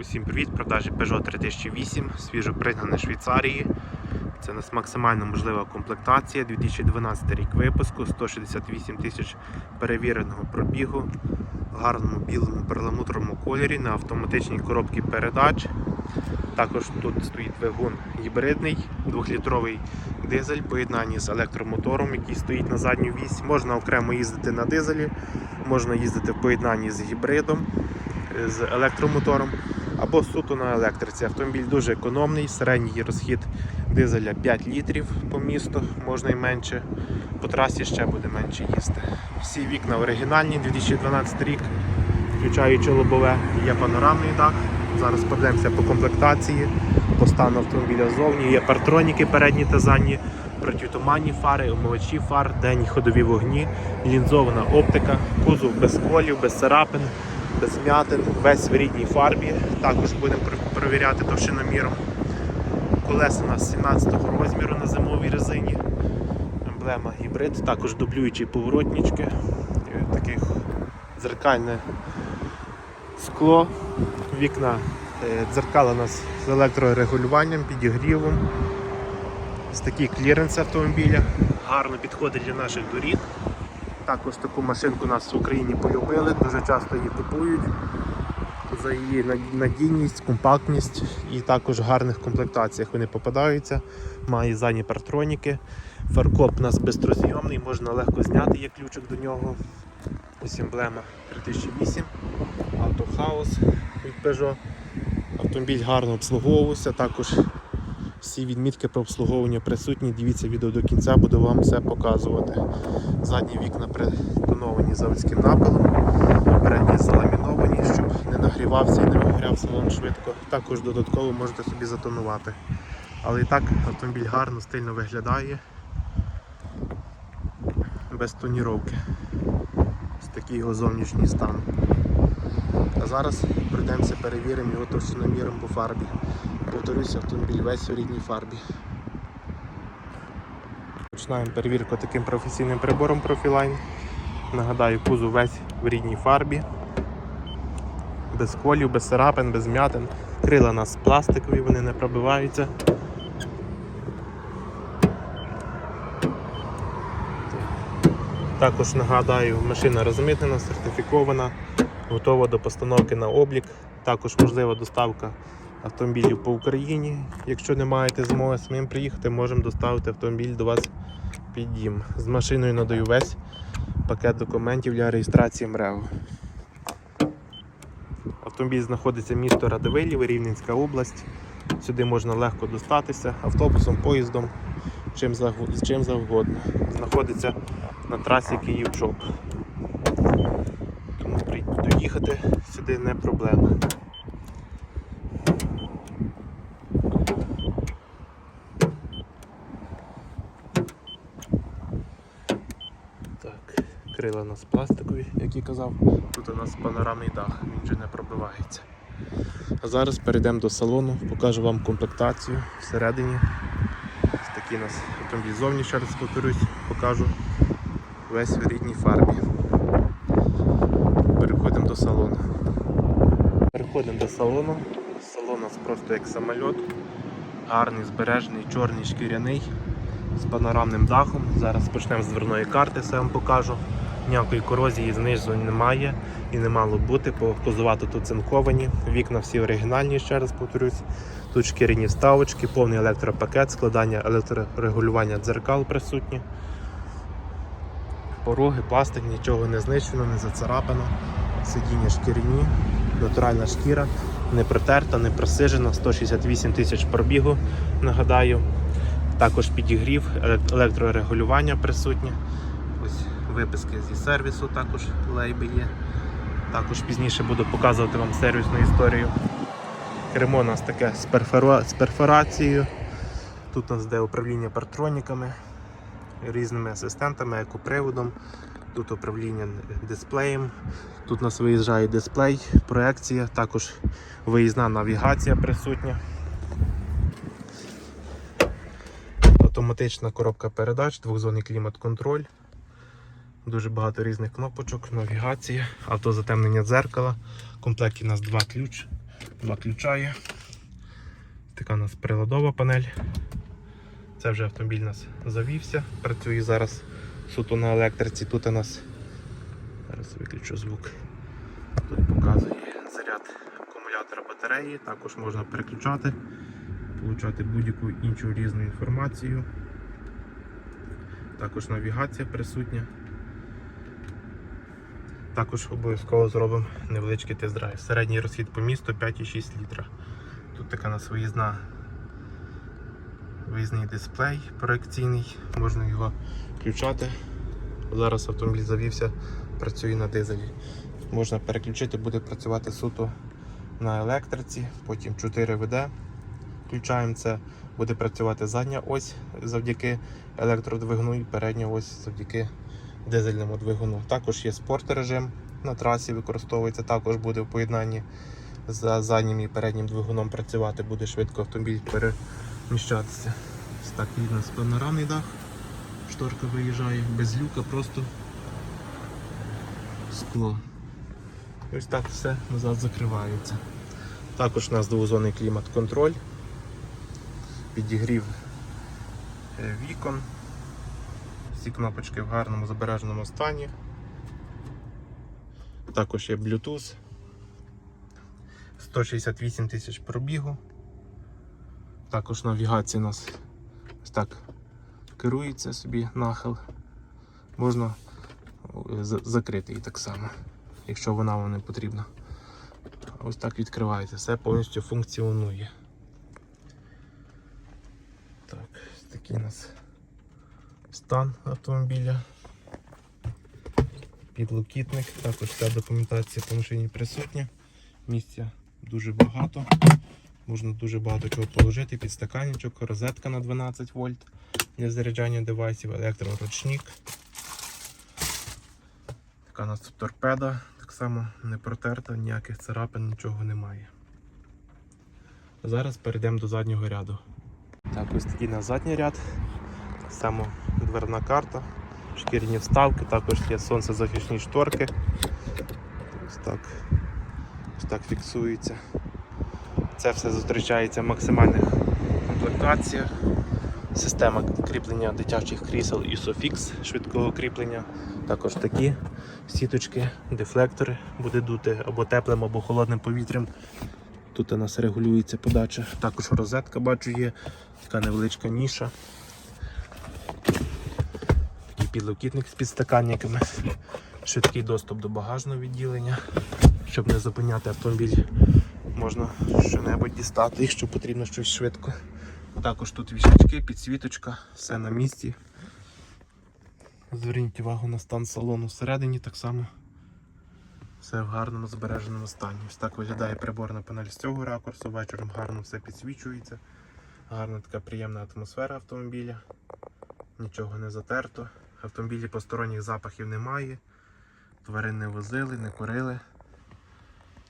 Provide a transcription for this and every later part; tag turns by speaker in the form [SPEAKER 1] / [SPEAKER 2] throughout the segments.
[SPEAKER 1] Усім привіт! Продажі Peugeot 3008, свіжо пригнаний Швейцарії. Це у нас максимально можлива комплектація. 2012 рік випуску, 168 тисяч перевіреного пробігу, в гарному білому перламутровому кольорі на автоматичній коробці передач. Також тут стоїть двигун гібридний, 2-літровий дизель, поєднанні з електромотором, який стоїть на задню вісь. Можна окремо їздити на дизелі, можна їздити в поєднанні з гібридом з електромотором або суто на електриці. Автомобіль дуже економний, середній розхід дизеля 5 літрів по місту, можна і менше. По трасі ще буде менше їсти. Всі вікна оригінальні, 2012 рік, включаючи лобове, є панорамний дах. Зараз подивимося по комплектації, по стану автомобіля ззовні. Є партроніки передні та задні, протитуманні фари, омивачі фар, денні ходові вогні, лінзована оптика, кузов без колів, без царапин без весь в рідній фарбі. Також будемо перевіряти товщиноміром. Колеса у нас 17 розміру на зимовій резині. Емблема гібрид, також дублюючі поворотнички, таких дзеркальне скло, вікна, е, дзеркала у нас з електрорегулюванням, підігрівом. Ось такі кліренси автомобіля. Гарно підходить для наших доріг. Також таку машинку нас в Україні полюбили, дуже часто її купують за її надійність, компактність і також в гарних комплектаціях вони попадаються. Має задні партроніки. Фаркоп у нас бистрозйомний, можна легко зняти, є ключик до нього. Ось емблема 3008, автохаус від Peugeot. Автомобіль гарно обслуговувався, також всі відмітки про обслуговування присутні. Дивіться відео до кінця, буду вам все показувати. Задні вікна притоновані заводським напилом, передні заламіновані, щоб не нагрівався і не вигоряв салон швидко. Також додатково можете собі затонувати. Але і так автомобіль гарно, стильно виглядає. Без тоніровки. Ось такий його зовнішній стан. А зараз пройдемося, перевіримо його товщиноміром по фарбі. Повторюся, автомобіль весь у рідній фарбі. Починаємо перевірку таким професійним прибором Profiline. Нагадаю, кузов весь в рідній фарбі. Без колів, без царапин, без м'ятин. Крила у нас пластикові, вони не пробиваються. Також нагадаю, машина розмитнена, сертифікована, готова до постановки на облік. Також можлива доставка автомобілів по Україні. Якщо не маєте змоги самим приїхати, можемо доставити автомобіль до вас під дім. З машиною надаю весь пакет документів для реєстрації МРЕО. Автомобіль знаходиться місто Радивилів, Рівненська область. Сюди можна легко достатися автобусом, поїздом, чим, чим завгодно. Знаходиться на трасі Київ-Чоп. Тому доїхати сюди не проблема. Так, крила у нас пластикові, як і казав. Тут у нас панорамний дах, він вже не пробивається. А зараз перейдемо до салону, покажу вам комплектацію всередині. Ось такий у нас автомобіль зовні, ще раз повторюсь, покажу весь в рідній фарбі. Переходимо до салону. Переходимо до салону. Салон у нас просто як самоліт. Гарний, збережений, чорний, шкіряний з панорамним дахом. Зараз почнемо з дверної карти, все вам покажу. Ніякої корозії знизу немає і не мало бути, бо позувати тут цинковані. Вікна всі оригінальні, ще раз повторюсь. Тут шкіряні вставочки, повний електропакет, складання електрорегулювання дзеркал присутні. Пороги, пластик, нічого не знищено, не зацарапано. Сидіння шкіряні, натуральна шкіра, не протерта, не просижена, 168 тисяч пробігу, нагадаю. Також підігрів, електрорегулювання присутнє. Виписки зі сервісу також лейби є. Також пізніше буду показувати вам сервісну історію. Кермо у нас таке з, перфора... з перфорацією. Тут у нас йде управління партроніками, різними асистентами, екоприводом. Тут управління дисплеєм. Тут у нас виїжджає дисплей, проекція, також виїзна навігація присутня. Автоматична коробка передач, двохзонний клімат-контроль. Дуже багато різних кнопочок, навігація, автозатемнення дзеркала. В комплекті у нас два ключ два ключа є. Така у нас приладова панель. Це вже автомобіль у нас завівся. Працює зараз суто на електриці. Тут у нас зараз виключу звук. Тут показує заряд акумулятора батареї. Також можна переключати, получати будь-яку іншу різну інформацію. Також навігація присутня. Також обов'язково зробимо невеличкий тест-драйв. Середній розхід по місту 5,6 літра. Тут така у нас виїзна виїзний дисплей проекційний, можна його включати. Зараз автомобіль завівся, працює на дизелі. Можна переключити, буде працювати суто на електриці, потім 4 ВД. Включаємо це, буде працювати задня ось завдяки електродвигуну і передня ось завдяки дизельному двигуну. Також є спорт режим на трасі, використовується, також буде в поєднанні з заднім і переднім двигуном працювати, буде швидко автомобіль переміщатися. Ось так у нас панорамний дах, шторка виїжджає без люка, просто скло. Ось так все назад закривається. Також у нас двозонний клімат-контроль, підігрів е, вікон. Всі кнопочки в гарному збереженому стані. Також є Bluetooth. 168 тисяч пробігу. Також навігація у нас ось так керується собі нахил. Можна е, закрити її так само, якщо вона вам не потрібна. Ось так відкривається, все повністю функціонує. Так, такий у нас стан автомобіля. Підлокітник, також вся документація по машині присутня. Місця дуже багато. Можна дуже багато чого положити, підстаканничок, розетка на 12 вольт для заряджання девайсів, електроручник. Така у нас торпеда, так само не протерта, ніяких царапин, нічого немає. Зараз перейдемо до заднього ряду. Так, ось такий на задній ряд. Так само дверна карта, шкірні вставки, також є сонцезахисні шторки. Ось так, ось так фіксується. Це все зустрічається в максимальних комплектаціях. Система кріплення дитячих крісел ISOFIX швидкого кріплення. Також такі сіточки, дефлектори буде дути або теплим, або холодним повітрям. Тут у нас регулюється подача. Також розетка бачу є, така невеличка ніша. Підлокітник з підстаканниками. Швидкий доступ до багажного відділення. Щоб не зупиняти автомобіль, можна що-небудь дістати, якщо потрібно щось швидко. Також тут вішачки, підсвіточка, все на місці. Зверніть увагу на стан салону всередині так само. Все в гарному збереженому стані. Ось так виглядає приборна панель з цього ракурсу. Вечором гарно все підсвічується. Гарна така приємна атмосфера автомобіля. Нічого не затерто. Автомобілі посторонніх запахів немає. Тварин не возили, не курили.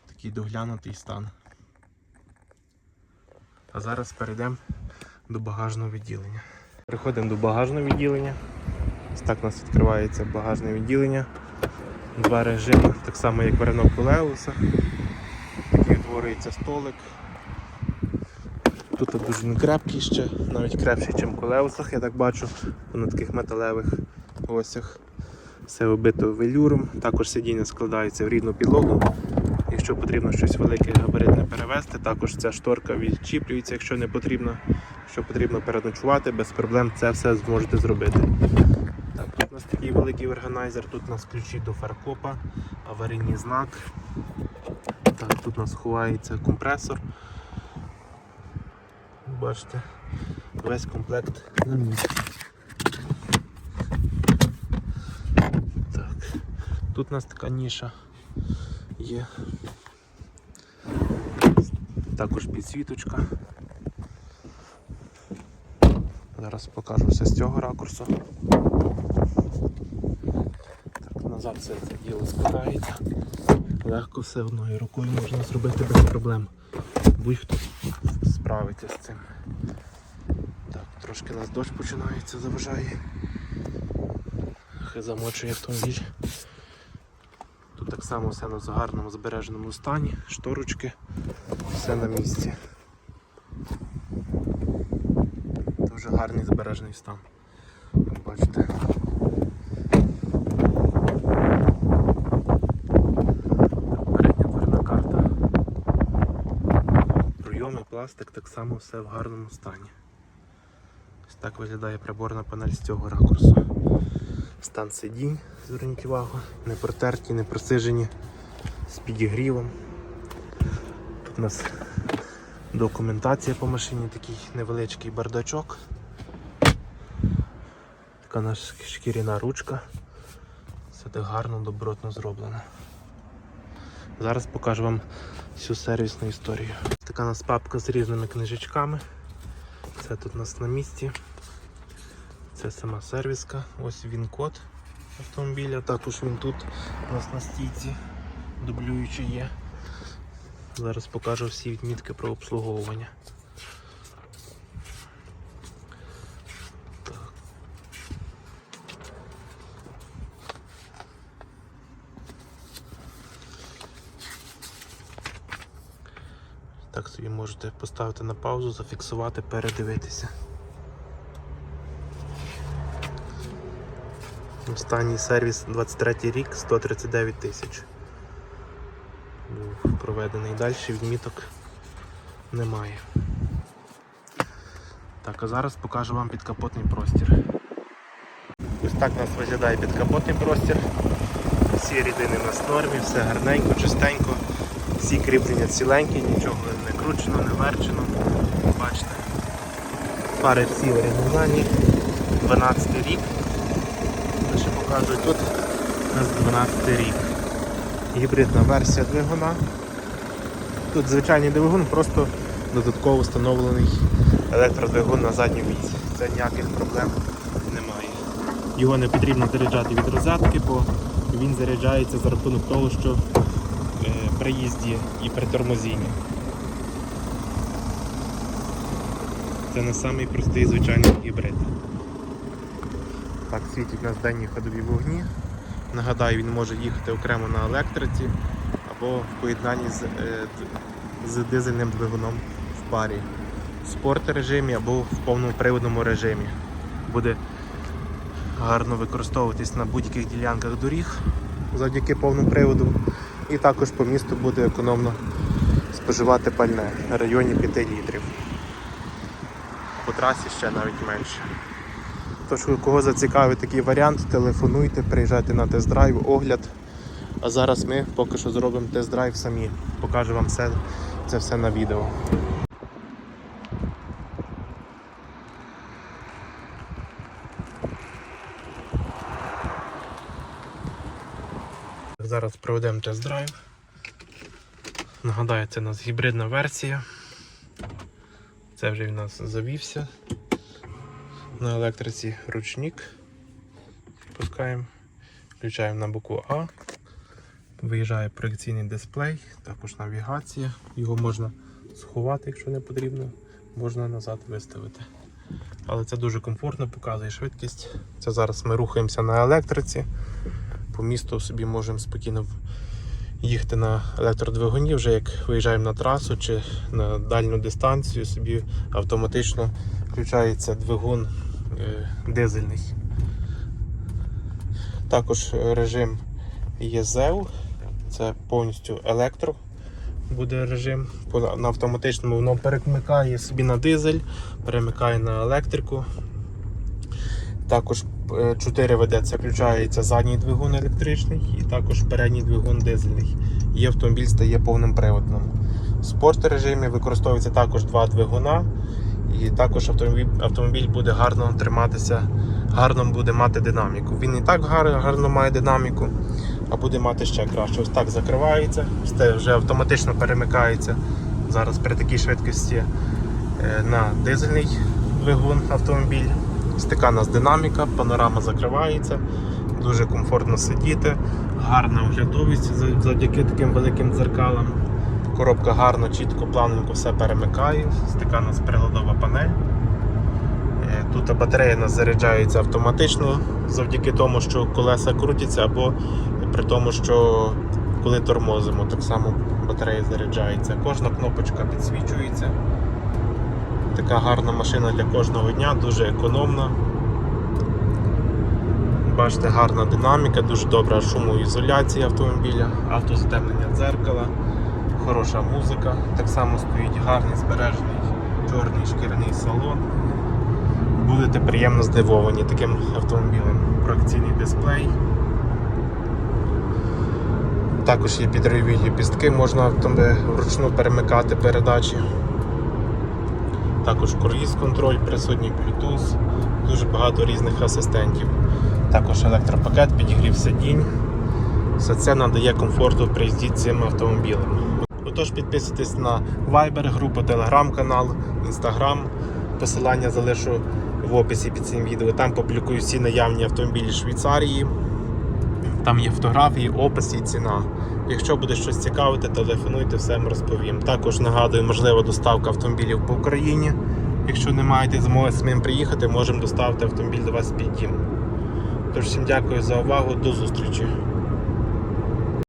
[SPEAKER 1] Такий доглянутий стан. А зараз перейдемо до багажного відділення. Переходимо до багажного відділення. Ось так у нас відкривається багажне відділення. Два режими, так само як в Renault Колеуса. Такий утворюється столик. Тут дуже він крепкий ще, навіть крепший, ніж в колеусах, я так бачу, на таких металевих осях. Все оббито велюром. Також сидіння складається в рідну підлогу. Якщо потрібно щось велике габаритне перевезти, також ця шторка відчіплюється, якщо не потрібно. Якщо потрібно переночувати, без проблем це все зможете зробити. Так, тут у нас такий великий органайзер, тут у нас ключі до фаркопа, аварійний знак. Так, тут у нас ховається компресор. Бачите, весь комплект на місці. Тут у нас така ніша є. Також підсвіточка. Зараз покажу все з цього ракурсу. Так, назад все це діло складається. Легко все одною рукою можна зробити без проблем. Будь-хто справиться з цим. Так, трошки нас дощ починається, заважає. Хай замочує автомобіль. Само все на гарному збереженому стані, шторочки, все на місці. Дуже гарний збережений стан. Як бачите. Передня дверна карта. Пройоми, пластик, так само все в гарному стані. Ось так виглядає приборна панель з цього ракурсу. Стан сидінь, зверніть увагу, не протерті, не просижені, з підігрівом. Тут у нас документація по машині, такий невеличкий бардачок. Така наша шкіряна ручка. Все так гарно, добротно зроблено. Зараз покажу вам всю сервісну історію. Така у нас папка з різними книжечками. Це тут у нас на місці. Це сама сервіска. Ось він код автомобіля. Також він тут у нас на стійці дублюючий є. Зараз покажу всі відмітки про обслуговування. Так. Так собі можете поставити на паузу, зафіксувати, передивитися. Останній сервіс 23 рік 139 тисяч. Був проведений далі, відміток немає. Так, а зараз покажу вам підкапотний простір. Ось так у нас виглядає підкапотний простір. Всі рідини у нас нормі, все гарненько, чистенько, всі кріплення ціленькі, нічого не кручено, не верчено. Бачите. Пари всі оригінальні. 12 рік. Ще покажу тут у нас 12 рік. Гібридна версія двигуна. Тут звичайний двигун, просто додатково встановлений електродвигун на задню вісь. Це ніяких проблем немає. Його не потрібно заряджати від розетки, бо він заряджається за рахунок того, що е, при їзді і при тормозінні. Це не самий простий звичайний гібрид. Так, світять у нас денні ходові вогні. Нагадаю, він може їхати окремо на електриці або в поєднанні з, е, з дизельним двигуном в парі. В спорт режимі або в повному приводному режимі. Буде гарно використовуватись на будь-яких ділянках доріг завдяки повному приводу. І також по місту буде економно споживати пальне в районі 5 літрів. По трасі ще навіть менше. Тож, кого зацікавить такий варіант, телефонуйте, приїжджайте на тест-драйв, огляд. А зараз ми поки що зробимо тест-драйв самі. Покажу вам все, це все на відео. Зараз проведемо тест-драйв. Нагадаю, це у нас гібридна версія. Це вже в нас завівся. На електриці ручник. Пускаємо, включаємо на букву А. Виїжджає проекційний дисплей, також навігація. Його можна сховати, якщо не потрібно, можна назад виставити. Але це дуже комфортно, показує швидкість. Це зараз ми рухаємося на електриці. По місту собі можемо спокійно їхати на електродвигуні, вже як виїжджаємо на трасу чи на дальню дистанцію, собі автоматично включається двигун дизельний. Також режим є ЗЕУ, це повністю електро буде режим. На автоматичному воно перемикає собі на дизель, перемикає на електрику. Також 4 ведеться, включається задній двигун електричний і також передній двигун дизельний. І автомобіль стає повним приводним. В спорт режимі використовується також два двигуна, і також автомобіль, автомобіль буде гарно триматися, гарно буде мати динаміку. Він і так гарно, має динаміку, а буде мати ще краще. Ось так закривається, все вже автоматично перемикається зараз при такій швидкості е, на дизельний двигун автомобіль. У нас динаміка, панорама закривається, дуже комфортно сидіти, гарна оглядовість завдяки таким великим дзеркалам. Коробка гарно, чітко, плавненько все перемикає. Ось така у нас приладова панель. Е, Тут батарея у нас заряджається автоматично завдяки тому, що колеса крутяться або при тому, що коли тормозимо, так само батарея заряджається. Кожна кнопочка підсвічується. Така гарна машина для кожного дня, дуже економна. Бачите, гарна динаміка, дуже добра шумоізоляція автомобіля, автозатемнення дзеркала, хороша музика. Так само стоїть гарний збережений чорний шкіряний салон. Будете приємно здивовані таким автомобілем. Проекційний дисплей. Також є підриві ліпістки, можна вручну перемикати передачі. Також круїз контроль, присутній Bluetooth, дуже багато різних асистентів. Також електропакет, підігрів сидінь. Все це надає комфорту при їзді цим автомобілем. Отож, підписуйтесь на Viber, групу Telegram канал, Instagram. Посилання залишу в описі під цим відео. Там публікую всі наявні автомобілі Швейцарії. Там є фотографії, опис і ціна. Якщо буде щось цікавити, телефонуйте, все вам розповім. Також нагадую, можлива доставка автомобілів по Україні. Якщо не маєте змоги самим приїхати, можемо доставити автомобіль до вас під дім. Тож всім дякую за увагу, до зустрічі.